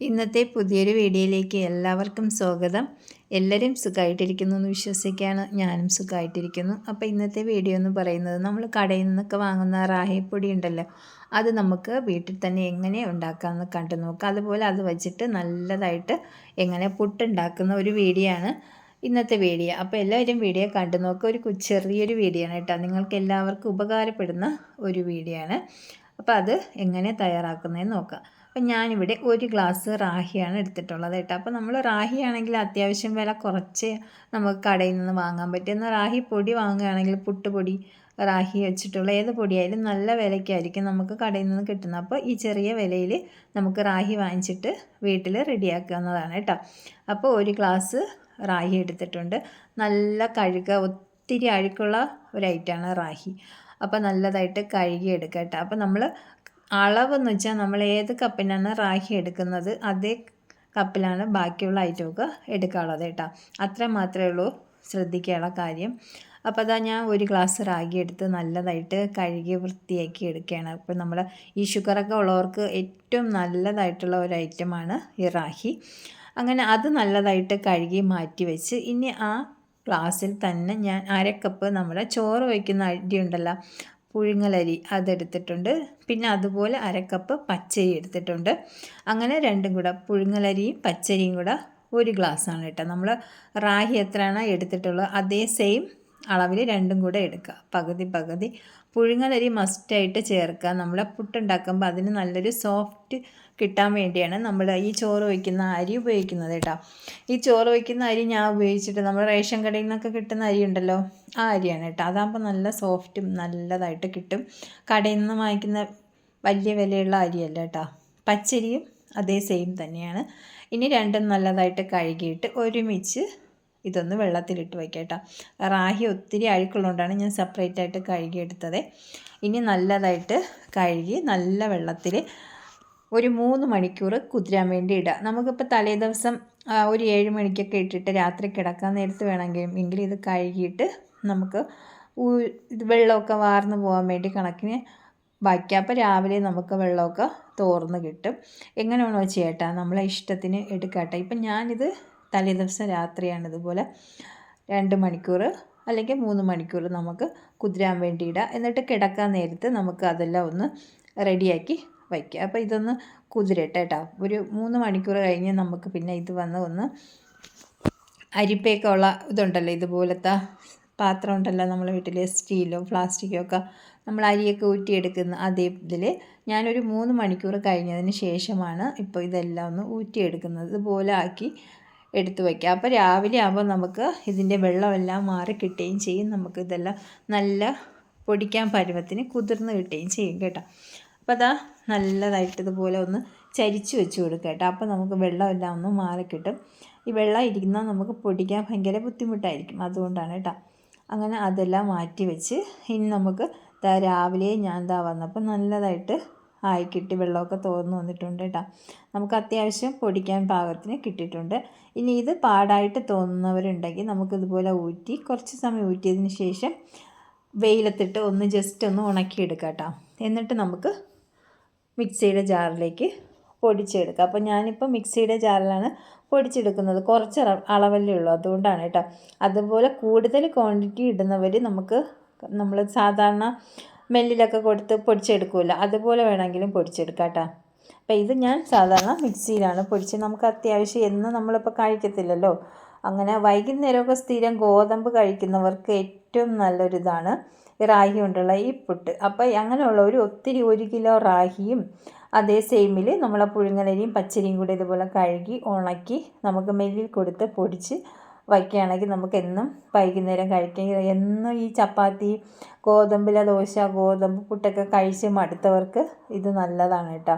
ഇന്നത്തെ പുതിയൊരു വീഡിയോയിലേക്ക് എല്ലാവർക്കും സ്വാഗതം. എല്ലാവരും സുഖമായിട്ടിരിക്കുന്നു എന്ന് വിശ്വസിക്കുകയാണ്. ഞാനും സുഖമായിട്ടിരിക്കുന്നു അപ്പോൾ ഇന്നത്തെ വീഡിയോ എന്ന് പറയുന്നത് നമ്മൾ കടയിൽ നിന്നൊക്കെ വാങ്ങുന്ന റാഹിപ്പൊടി ഉണ്ടല്ലോ അത് നമുക്ക് വീട്ടിൽ തന്നെ എങ്ങനെ ഉണ്ടാക്കാമെന്ന് കണ്ടു നോക്കാം. അതുപോലെ അത് വച്ചിട്ട് നല്ലതായിട്ട് എങ്ങനെ പുട്ടുണ്ടാക്കുന്ന ഒരു വീഡിയോ ആണ് ഇന്നത്തെ വീഡിയോ. അപ്പോൾ എല്ലാവരും വീഡിയോ കണ്ടു നോക്കുക. ഒരു ചെറിയൊരു വീഡിയോ ആണ് കേട്ടോ. നിങ്ങൾക്ക് എല്ലാവർക്കും ഉപകാരപ്പെടുന്ന ഒരു വീഡിയോ ആണ്. അപ്പോൾ അത് എങ്ങനെ തയ്യാറാക്കുന്നതെന്ന് നോക്കാം. അപ്പം ഞാനിവിടെ ഒരു ഗ്ലാസ് റാഹിയാണ് എടുത്തിട്ടുള്ളത് കേട്ടോ. അപ്പോൾ നമ്മൾ റാഹി ആണെങ്കിൽ അത്യാവശ്യം വില കുറച്ച് നമുക്ക് കടയിൽ നിന്ന് വാങ്ങാൻ പറ്റും. എന്നാൽ റാഹി പൊടി വാങ്ങുകയാണെങ്കിൽ പുട്ടുപൊടി റാഹി വെച്ചിട്ടുള്ള ഏത് പൊടിയായാലും നല്ല വിലയ്ക്കായിരിക്കും നമുക്ക് കടയിൽ നിന്ന് കിട്ടുന്നത്. അപ്പോൾ ഈ ചെറിയ വിലയിൽ നമുക്ക് റാഹി വാങ്ങിച്ചിട്ട് വീട്ടിൽ റെഡിയാക്കാവുന്നതാണ് കേട്ടോ. അപ്പോൾ ഒരു ഗ്ലാസ് റാഹി എടുത്തിട്ടുണ്ട്. നല്ല കഴുക ഒത്തിരി അഴുക്കുള്ള ഒരു ഐറ്റമാണ് റാഹി. അപ്പോൾ നല്ലതായിട്ട് കഴുകി എടുക്കുക കേട്ടോ. അപ്പോൾ നമ്മൾ അളവെന്ന് വെച്ചാൽ നമ്മൾ ഏത് കപ്പിനാണ് റാഹി എടുക്കുന്നത് അതേ കപ്പിലാണ് ബാക്കിയുള്ള ഐറ്റമൊക്കെ എടുക്കാനുള്ളത് കേട്ടോ. അത്ര മാത്രമേ ഉള്ളൂ ശ്രദ്ധിക്കാനുള്ള കാര്യം. അപ്പോൾ അതാ ഞാൻ ഒരു ഗ്ലാസ് റാഗി എടുത്ത് നല്ലതായിട്ട് കഴുകി വൃത്തിയാക്കി എടുക്കുകയാണ്. അപ്പോൾ നമ്മൾ ഈ ഷുഗറൊക്കെ ഉള്ളവർക്ക് ഏറ്റവും നല്ലതായിട്ടുള്ള ഒരു ഐറ്റമാണ് ഈ റാഹി. അങ്ങനെ അത് നല്ലതായിട്ട് കഴുകി മാറ്റി വെച്ച് ഇനി ആ ഗ്ലാസ്സിൽ തന്നെ ഞാൻ അരക്കപ്പ് നമ്മുടെ ചോറ് വയ്ക്കുന്ന അരി ഉണ്ടല്ലോ പുഴുങ്ങലരി അതെടുത്തിട്ടുണ്ട്. പിന്നെ അതുപോലെ അരക്കപ്പ് പച്ചരി എടുത്തിട്ടുണ്ട്. അങ്ങനെ രണ്ടും കൂടെ പുഴുങ്ങലരിയും പച്ചരിയും കൂടെ ഒരു ഗ്ലാസ്സാണ് കേട്ടോ. നമ്മൾ റാഹി എത്രയാണ് എടുത്തിട്ടുള്ളത് അതേ സെയിം അളവിൽ രണ്ടും കൂടെ എടുക്കുക. പകുതി പകുതി. പുഴുങ്ങലരി മസ്റ്റായിട്ട് ചേർക്കുക. നമ്മൾ പുട്ടുണ്ടാക്കുമ്പോൾ അതിന് നല്ലൊരു സോഫ്റ്റ് കിട്ടാൻ വേണ്ടിയാണ് നമ്മൾ ഈ ചോറ് വയ്ക്കുന്ന അരി ഉപയോഗിക്കുന്നത് കേട്ടോ. ഈ ചോറ് വയ്ക്കുന്ന അരി ഞാൻ ഉപയോഗിച്ചിട്ട് നമ്മൾ റേഷൻ കടയിൽ നിന്നൊക്കെ കിട്ടുന്ന അരി ഉണ്ടല്ലോ ആ അരിയാണ് കേട്ടോ. അതാകുമ്പോൾ നല്ല സോഫ്റ്റും നല്ലതായിട്ട് കിട്ടും. കടയിൽ നിന്ന് വാങ്ങിക്കുന്ന വലിയ വിലയുള്ള അരിയല്ല കേട്ടോ. പച്ചരിയും അതേ സെയിം തന്നെയാണ്. ഇനി രണ്ടും നല്ലതായിട്ട് കഴുകിയിട്ട് ഒരുമിച്ച് ഇതൊന്ന് വെള്ളത്തിലിട്ട് വയ്ക്കാം റാഹി ഒത്തിരി അഴുക്കുള്ളതുകൊണ്ടാണ് ഞാൻ സെപ്പറേറ്റ് ആയിട്ട് കഴുകിയെടുത്തത്. ഇനി നല്ലതായിട്ട് കഴുകി നല്ല വെള്ളത്തിൽ ഒരു മൂന്ന് മണിക്കൂർ കുതിരാൻ വേണ്ടി ഇടുക. നമുക്കിപ്പോൾ തലേ ദിവസം ഒരു ഏഴ് മണിക്കൊക്കെ ഇട്ടിട്ട് രാത്രി കിടക്കാൻ നേരത്ത് വേണമെങ്കിലും എങ്കിൽ ഇത് കഴുകിയിട്ട് നമുക്ക് ഇത് വെള്ളമൊക്കെ വാർന്നു പോകാൻ വേണ്ടി കണക്കിന് വയ്ക്കുക അപ്പോൾ രാവിലെ നമുക്ക് വെള്ളമൊക്കെ തോർന്ന് കിട്ടും. എങ്ങനെ വേണോ ചെയ്യട്ടെ നമ്മളെ ഇഷ്ടത്തിന് എടുക്കട്ടെ. ഇപ്പം ഞാനിത് തലേ ദിവസം രാത്രിയാണ് ഇതുപോലെ രണ്ട് മണിക്കൂർ അല്ലെങ്കിൽ മൂന്ന് മണിക്കൂർ നമുക്ക് കുതിരാൻ വേണ്ടി ഇടാം എന്നിട്ട് കിടക്കാൻ നേരത്ത് നമുക്ക് അതെല്ലാം ഒന്ന് റെഡിയാക്കി വയ്ക്കുക. അപ്പോൾ ഇതൊന്ന് കുതിരട്ടെ കേട്ടോ ഒരു മൂന്ന് മണിക്കൂർ കഴിഞ്ഞ് നമുക്ക് പിന്നെ ഇത് വന്ന് ഒന്ന് അരിപ്പയൊക്കെ ഉള്ള ഇതുണ്ടല്ലോ ഇതുപോലത്തെ പാത്രം ഉണ്ടല്ലോ നമ്മളെ വീട്ടിൽ സ്റ്റീലോ പ്ലാസ്റ്റിക്കോ ഒക്കെ നമ്മൾ അരിയൊക്കെ ഊറ്റിയെടുക്കുന്ന അതേ ഇതിൽ ഞാനൊരു മൂന്ന് മണിക്കൂർ കഴിഞ്ഞതിന് ശേഷമാണ് ഇപ്പോൾ ഇതെല്ലാം ഒന്ന് ഊറ്റിയെടുക്കുന്നത്. ഇതുപോലെ ആക്കി എടുത്തു വയ്ക്കുക. അപ്പോൾ രാവിലെ ആകുമ്പോൾ നമുക്ക് ഇതിന്റെ വെള്ളമെല്ലാം മാറി കിട്ടുകയും ചെയ്യും. നമുക്ക് ഇതെല്ലാം നല്ല പൊടിക്കാൻ പരുവത്തിന് കുതിർന്ന് കിട്ടുകയും ചെയ്യും കേട്ടോ. അപ്പോൾ അതാ നല്ലതായിട്ട് ഇതുപോലെ ഒന്ന് ചരിച്ച് വെച്ച് കൊടുക്കുക കേട്ടോ. അപ്പോൾ നമുക്ക് വെള്ളമെല്ലാം ഒന്ന് മാറി കിട്ടും ഈ വെള്ളം ഇരിക്കുന്ന നമുക്ക് പൊടിക്കാൻ ഭയങ്കര ബുദ്ധിമുട്ടായിരിക്കും. അതുകൊണ്ടാണ് കേട്ടോ. അങ്ങനെ അതെല്ലാം മാറ്റി വെച്ച് ഇനി നമുക്ക് ഇതാ രാവിലെ ഞാൻ ഇതാ വന്നപ്പോൾ നല്ലതായിട്ട് ആയി കിട്ടി വെള്ളമൊക്കെ തോർന്നു വന്നിട്ടുണ്ട് കേട്ടോ. നമുക്ക് അത്യാവശ്യം പൊടിക്കാൻ പാകത്തിന് കിട്ടിയിട്ടുണ്ട്. ഇനി ഇത് പാടായിട്ട് തോന്നുന്നവരുണ്ടെങ്കിൽ നമുക്കിതുപോലെ ഊറ്റി കുറച്ച് സമയം ഊറ്റിയതിന് ശേഷം വെയിലത്തിട്ട് ഒന്ന് ജസ്റ്റ് ഒന്ന് ഉണക്കിയെടുക്കാം കേട്ടോ. എന്നിട്ട് നമുക്ക് മിക്സിയുടെ ജാറിലേക്ക് പൊടിച്ചെടുക്കുക. അപ്പോൾ ഞാനിപ്പോൾ മിക്സിയുടെ ജാറിലാണ് പൊടിച്ചെടുക്കുന്നത്. കുറച്ച് അളവല്ലേ ഉള്ളൂ. അതുകൊണ്ടാണ് കേട്ടോ. അതുപോലെ കൂടുതൽ ക്വാണ്ടിറ്റി ഇടുന്നവർ നമുക്ക് നമ്മൾ സാധാരണ മെല്ലിലൊക്കെ കൊടുത്ത് പൊടിച്ചെടുക്കുമല്ലോ അതുപോലെ വേണമെങ്കിലും പൊടിച്ചെടുക്കാം കേട്ടോ. അപ്പോൾ ഇത് ഞാൻ സാധാരണ മിക്സിയിലാണ് പൊടിച്ച് നമുക്ക് അത്യാവശ്യം എന്ന് നമ്മളിപ്പോൾ കഴിക്കത്തില്ലല്ലോ. അങ്ങനെ വൈകുന്നേരമൊക്കെ സ്ഥിരം ഗോതമ്പ് കഴിക്കുന്നവർക്ക് ഏറ്റവും നല്ലൊരിതാണ് റാഹി കൊണ്ടുള്ള ഈ പുട്ട്. അപ്പോൾ അങ്ങനെയുള്ള ഒരു ഒത്തിരി ഒരു കിലോ റാഹിയും അതേ സെയിമിൽ നമ്മളെ പുഴുങ്ങലരിയും പച്ചരിയും കൂടി ഇതുപോലെ കഴുകി ഉണക്കി നമുക്ക് മെല്ലിൽ കൊടുത്ത് പൊടിച്ച് വയ്ക്കുകയാണെങ്കിൽ നമുക്ക് എന്നും വൈകുന്നേരം കഴിക്കാൻ എന്നും ഈ ചപ്പാത്തി ഗോതമ്പിലെ ദോശ ഗോതമ്പ് പുട്ടൊക്കെ കഴിച്ച് മടുത്തവർക്ക് ഇത് നല്ലതാണ് കേട്ടോ.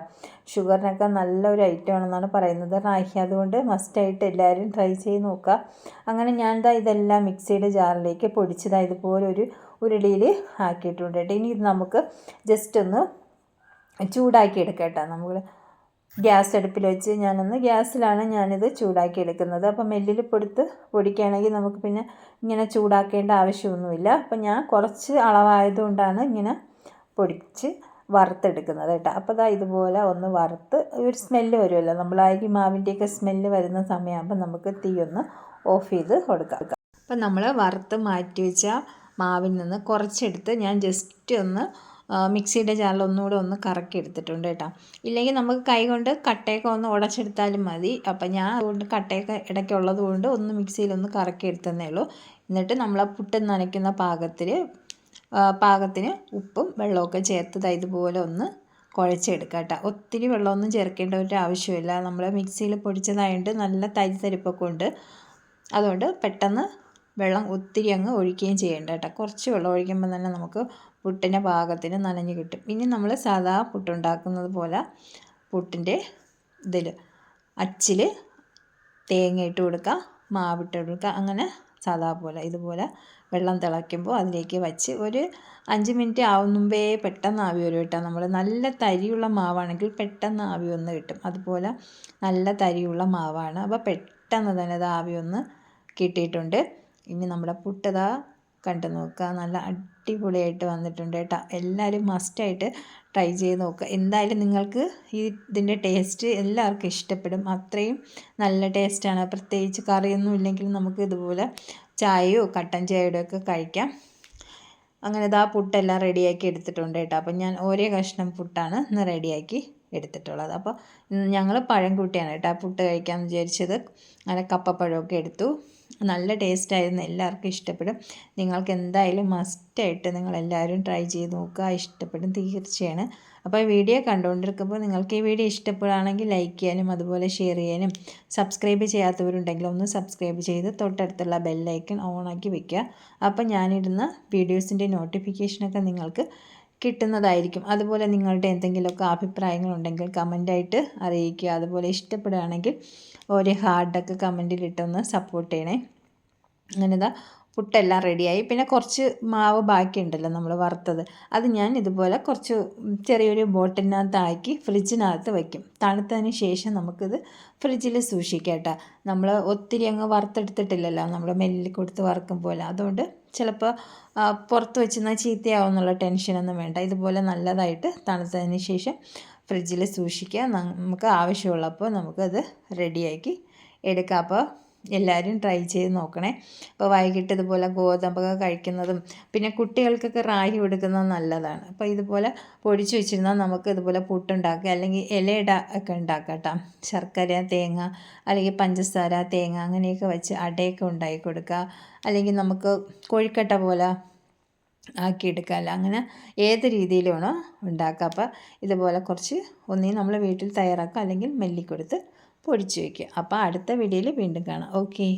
ഷുഗറിനൊക്കെ നല്ലൊരു ഐറ്റം ആണെന്നാണ് പറയുന്നത്. റാഹി അതുകൊണ്ട് മസ്റ്റായിട്ട് എല്ലാവരും ട്രൈ ചെയ്ത് നോക്കുക. അങ്ങനെ ഞാൻ ഇതാ ഇതെല്ലാം മിക്സിയുടെ ജാറിലേക്ക് പൊടിച്ചതാ ഇതുപോലെ ഒരു ഉരുളിയിൽ ആക്കിയിട്ടുണ്ട് കേട്ടോ. ഇനി ഇത് നമുക്ക് ജസ്റ്റ് ഒന്ന് ചൂടാക്കി എടുക്കാം കേട്ടോ. നമ്മൾ ഗ്യാസ് അടുപ്പിൽ വെച്ച് ഞാനൊന്ന് ഗ്യാസിലാണ് ഞാനിത് ചൂടാക്കി എടുക്കുന്നത് അപ്പം മെല്ലിൽ പൊടുത്ത് പൊടിക്കുകയാണെങ്കിൽ നമുക്ക് പിന്നെ ഇങ്ങനെ ചൂടാക്കേണ്ട ആവശ്യമൊന്നുമില്ല. അപ്പം ഞാൻ കുറച്ച് അളവായതുകൊണ്ടാണ് ഇങ്ങനെ പൊടിച്ച് വറുത്തെടുക്കുന്നത് കേട്ടോ. അപ്പോൾ ഇതാ ഇതുപോലെ ഒന്ന് വറുത്ത് ഒരു സ്മെല്ല് വരുമല്ലോ. നമ്മൾ മാവിന്റെയൊക്കെ സ്മെല്ല് വരുന്ന സമയമാകുമ്പോൾ നമുക്ക് തീ ഒന്ന് ഓഫ് ചെയ്ത് കൊടുക്കാം. അപ്പം നമ്മൾ വറുത്ത് മാറ്റി വെച്ച മാവിൽ നിന്ന് കുറച്ചെടുത്ത് ഞാൻ ജസ്റ്റ് ഒന്ന് മിക്സിയുടെ ചാനൽ ഒന്നുകൂടെ ഒന്ന് കറക്കി എടുത്തിട്ടുണ്ട് കേട്ടോ. ഇല്ലെങ്കിൽ നമുക്ക് കൈ കൊണ്ട് കട്ടയൊക്കെ ഒന്ന് ഉടച്ചെടുത്താലും മതി. അപ്പം ഞാൻ അതുകൊണ്ട് കട്ടയൊക്കെ ഇടയ്ക്കുള്ളത് കൊണ്ട് ഒന്ന് മിക്സിയിലൊന്ന് കറക്കി എടുത്തതേ ഉള്ളൂ. എന്നിട്ട് നമ്മൾ പുട്ട് നനയ്ക്കുന്ന പാകത്തിൽ പാകത്തിന് ഉപ്പും വെള്ളമൊക്കെ ചേർത്തത് ഇതുപോലെ ഒന്ന് കുഴച്ചെടുക്കുക കേട്ടോ. ഒത്തിരി വെള്ളമൊന്നും ചേർക്കേണ്ട ഒരു ആവശ്യമില്ല. നമ്മൾ മിക്സിയിൽ പൊടിച്ചതായതുകൊണ്ട് നല്ല തരി തരിപ്പൊക്കെ ഉണ്ട്. അതുകൊണ്ട് പെട്ടെന്ന് വെള്ളം ഒത്തിരി അങ്ങ് ഒഴിക്കുകയും ചെയ്യേണ്ട കേട്ടോ. കുറച്ച് വെള്ളം ഒഴിക്കുമ്പോൾ തന്നെ നമുക്ക് പുട്ടിന്റെ പാകത്തിന് നനഞ്ഞു കിട്ടും. ഇനി നമ്മൾ സാധാ പുട്ടുണ്ടാക്കുന്നത് പോലെ പുട്ടിന്റെ ഇതിൽ അച്ചിൽ തേങ്ങ ഇട്ട് കൊടുക്കുക മാവിട്ട് കൊടുക്കുക അങ്ങനെ സാധാ പോലെ ഇതുപോലെ വെള്ളം തിളയ്ക്കുമ്പോൾ അതിലേക്ക് വച്ച് ഒരു അഞ്ച് മിനിറ്റ് ആവും മുമ്പേ പെട്ടെന്ന് ആവി വരും കേട്ടോ നമ്മൾ. നല്ല തരിയുള്ള മാവാണെങ്കിൽ പെട്ടെന്ന് ആവി ഒന്ന് കിട്ടും. അതുപോലെ നല്ല തരിയുള്ള മാവാണ്. അപ്പോൾ പെട്ടെന്ന് തന്നെ ആവി ഒന്ന് കിട്ടിയിട്ടുണ്ട്. ഇനി നമ്മുടെ പുട്ടതാ കണ്ടു നോക്കുക. നല്ല അടിപൊളിയായിട്ട് വന്നിട്ടുണ്ട് കേട്ടോ. എല്ലാവരും മസ്റ്റായിട്ട് ട്രൈ ചെയ്ത് നോക്കുക. എന്തായാലും നിങ്ങൾക്ക് ഈ ഇതിന്റെ ടേസ്റ്റ് എല്ലാവർക്കും ഇഷ്ടപ്പെടും. അത്രയും നല്ല ടേസ്റ്റാണ് പ്രത്യേകിച്ച് കറിയൊന്നും ഇല്ലെങ്കിൽ നമുക്ക് ഇതുപോലെ ചായയോ കട്ടൻ ചായയുടെ ഒക്കെ കഴിക്കാം. അങ്ങനെ ഇതാ പുട്ടെല്ലാം റെഡിയാക്കി എടുത്തിട്ടുണ്ട് കേട്ടോ. അപ്പം ഞാൻ ഒരേ കഷ്ണം പുട്ടാണ് ഇന്ന് റെഡിയാക്കി എടുത്തിട്ടുള്ളത്. അപ്പോൾ ഞങ്ങൾ പഴം കൂട്ടിയാണ് കേട്ടോ പുട്ട് കഴിക്കാമെന്ന് വിചാരിച്ചത്. അങ്ങനെ കപ്പപ്പഴമൊക്കെ എടുത്തു. നല്ല ടേസ്റ്റായിരുന്നു എല്ലാവർക്കും ഇഷ്ടപ്പെടും. നിങ്ങൾക്ക് എന്തായാലും മസ്റ്റായിട്ട് നിങ്ങളെല്ലാവരും ട്രൈ ചെയ്ത് നോക്കുക. ഇഷ്ടപ്പെടും തീർച്ചയാണ്. അപ്പോൾ ഈ വീഡിയോ കണ്ടുകൊണ്ടിരിക്കുമ്പോൾ നിങ്ങൾക്ക് ഈ വീഡിയോ ഇഷ്ടപ്പെടുകയാണെങ്കിൽ ലൈക്ക് ചെയ്യാനും അതുപോലെ ഷെയർ ചെയ്യാനും സബ്സ്ക്രൈബ് ചെയ്യാത്തവരുണ്ടെങ്കിൽ ഒന്ന് സബ്സ്ക്രൈബ് ചെയ്ത് തൊട്ടടുത്തുള്ള ബെല്ലൈക്കൺ ഓണാക്കി വെക്കുക. അപ്പോൾ ഞാനിടുന്ന വീഡിയോസിന്റെ നോട്ടിഫിക്കേഷനൊക്കെ നിങ്ങൾക്ക് കിട്ടുന്നതായിരിക്കും. അതുപോലെ നിങ്ങളുടെ എന്തെങ്കിലുമൊക്കെ അഭിപ്രായങ്ങളുണ്ടെങ്കിൽ കമന്റായിട്ട് അറിയിക്കുക. അതുപോലെ ഇഷ്ടപ്പെടുകയാണെങ്കിൽ ഒരു ഹാർഡൊക്കെ കമന്റിലിട്ടൊന്ന് സപ്പോർട്ട് ചെയ്യണേ. അങ്ങനെ പുട്ടെല്ലാം റെഡിയായി. പിന്നെ കുറച്ച് മാവ് ബാക്കിയുണ്ടല്ലോ നമ്മൾ വറുത്തത്. അത് ഞാൻ ഇതുപോലെ കുറച്ച് ചെറിയൊരു ബോട്ടിനകത്താക്കി ഫ്രിഡ്ജിനകത്ത് വയ്ക്കും. തണുത്തതിന് ശേഷം നമുക്കിത് ഫ്രിഡ്ജിൽ സൂക്ഷിക്കാം കേട്ടോ. നമ്മൾ ഒത്തിരി അങ്ങ് വറുത്തെടുത്തിട്ടില്ലല്ലോ. നമ്മൾ മെല്ലിൽ കൊടുത്ത് വറുക്കും പോലെ. അതുകൊണ്ട് ചിലപ്പോൾ പുറത്ത് വെച്ചെന്നാൽ ചീത്തയാവും എന്നുള്ള ടെൻഷനൊന്നും വേണ്ട. ഇതുപോലെ നല്ലതായിട്ട് തണുത്തതിന് ശേഷം ഫ്രിഡ്ജിൽ സൂക്ഷിക്കുക നമുക്ക് ആവശ്യമുള്ളപ്പോൾ നമുക്കത് റെഡിയാക്കി എടുക്കാം. അപ്പോൾ എല്ലാവരും ട്രൈ ചെയ്ത് നോക്കണേ. അപ്പോൾ വൈകിട്ട് ഇതുപോലെ ഗോതമ്പൊക്കെ കഴിക്കുന്നതും പിന്നെ കുട്ടികൾക്കൊക്കെ റാഗി കൊടുക്കുന്നത് നല്ലതാണ്. അപ്പോൾ ഇതുപോലെ പൊടിച്ച് വെച്ചിരുന്നാൽ നമുക്ക് ഇതുപോലെ പുട്ടുണ്ടാക്കുക. അല്ലെങ്കിൽ ഇലയിട ഒക്കെ ഉണ്ടാക്കാം ശർക്കര തേങ്ങ അല്ലെങ്കിൽ പഞ്ചസാര തേങ്ങ അങ്ങനെയൊക്കെ വെച്ച് അടയൊക്കെ ഉണ്ടാക്കി കൊടുക്കുക. അല്ലെങ്കിൽ നമുക്ക് കോഴിക്കട്ട പോലെ ആക്കിയെടുക്കാമല്ലോ അങ്ങനെ ഏത് രീതിയിലാണോ ഉണ്ടാക്കുക. അപ്പോൾ ഇതുപോലെ കുറച്ച് ഒന്നീ നമ്മൾ വീട്ടിൽ തയ്യാറാക്കുക. അല്ലെങ്കിൽ മെല്ലിക്കൊടുത്ത് പൊടിച്ച് വയ്ക്കുക. അപ്പോൾ അടുത്ത വീഡിയോയിൽ വീണ്ടും കാണാം. ഓക്കെ.